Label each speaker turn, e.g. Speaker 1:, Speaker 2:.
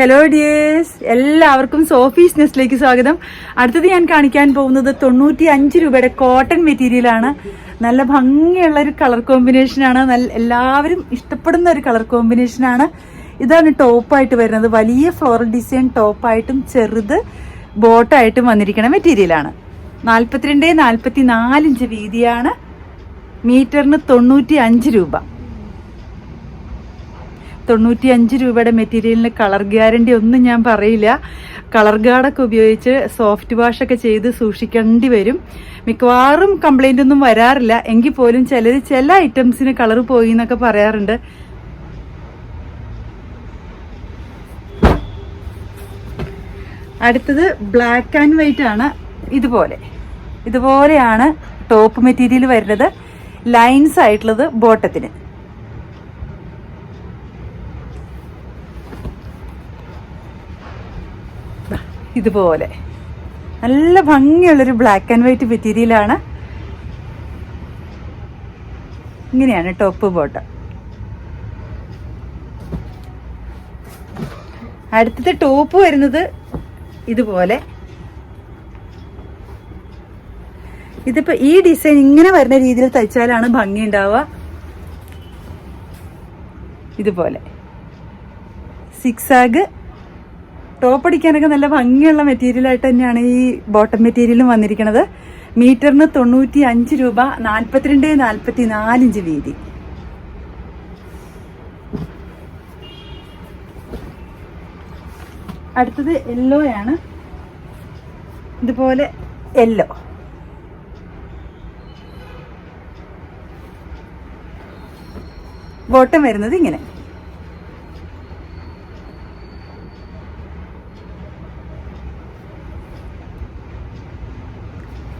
Speaker 1: Hello dears എല്ലാവർക്കും Sophie's നെസ്റ്റിലേക്ക് സ്വാഗതം. അടുത്തത് ഞാൻ കാണിക്കാൻ പോകുന്നത് തൊണ്ണൂറ്റി അഞ്ച് രൂപയുടെ കോട്ടൺ മെറ്റീരിയലാണ് നല്ല ഭംഗിയുള്ള ഒരു കളർ കോമ്പിനേഷനാണ് നല്ല എല്ലാവരും ഇഷ്ടപ്പെടുന്ന ഒരു കളർ കോമ്പിനേഷനാണ് ഇതാണ് ടോപ്പായിട്ട് വരുന്നത്. വലിയ ഫ്ലോറൽ ഡിസൈൻ ടോപ്പായിട്ടും ചെറുത് ബോട്ടായിട്ടും വന്നിരിക്കുന്ന മെറ്റീരിയലാണ് നാൽപ്പത്തിരണ്ട് നാൽപ്പത്തി നാലിഞ്ച് വീതിയാണ്. മീറ്ററിന് തൊണ്ണൂറ്റി അഞ്ച് രൂപ. തൊണ്ണൂറ്റി അഞ്ച് രൂപയുടെ മെറ്റീരിയലിന് കളർ ഗ്യാരണ്ടി ഒന്നും ഞാൻ പറയില്ല. കളർ ഗാർഡൊക്കെ ഉപയോഗിച്ച് സോഫ്റ്റ് വാഷ് ഒക്കെ ചെയ്ത് സൂക്ഷിക്കേണ്ടി വരും. മിക്കവാറും കംപ്ലൈന്റ് ഒന്നും വരാറില്ല. എങ്കിൽ പോലും ചിലർ ചില ഐറ്റംസിന് കളർ പോയി എന്നൊക്കെ പറയാറുണ്ട്. അടുത്തത് ബ്ലാക്ക് ആൻഡ് വൈറ്റ് ആണ്. ഇതുപോലെ. ഇതുപോലെയാണ് ടോപ്പ് മെറ്റീരിയൽ വരുന്നത്. ലൈൻസ് ആയിട്ടുള്ളത് ബോട്ടത്തിന്. ഇതുപോലെ. നല്ല ഭംഗിയുള്ളൊരു ബ്ലാക്ക് ആൻഡ് വൈറ്റ് മെറ്റീരിയലാണ് ഇങ്ങനെയാണ് ടോപ്പ് ബോട്ട് അടുത്തത് ടോപ്പ് വരുന്നത് ഇതുപോലെ. ഇതിപ്പോ ഈ ഡിസൈൻ ഇങ്ങനെ വരുന്ന രീതിയിൽ തയ്ച്ചാലാണ് ഭംഗി ഉണ്ടാവുക ഇതുപോലെ. സിക്സാഗ് ടോപ്പ് അടിക്കാനൊക്കെ നല്ല ഭംഗിയുള്ള മെറ്റീരിയൽ ആയിട്ട് തന്നെയാണ് ഈ ബോട്ടം മെറ്റീരിയലും വന്നിരിക്കുന്നത് മീറ്ററിന് തൊണ്ണൂറ്റി അഞ്ച് രൂപ നാൽപ്പത്തിരണ്ട് നാൽപ്പത്തി നാലിഞ്ച് വീതി. അടുത്തത് യെല്ലോ ആണ്. ഇതുപോലെ യെല്ലോ ബോട്ടം വരുന്നത് ഇങ്ങനെ.